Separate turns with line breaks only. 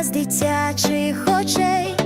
з дитячих очей.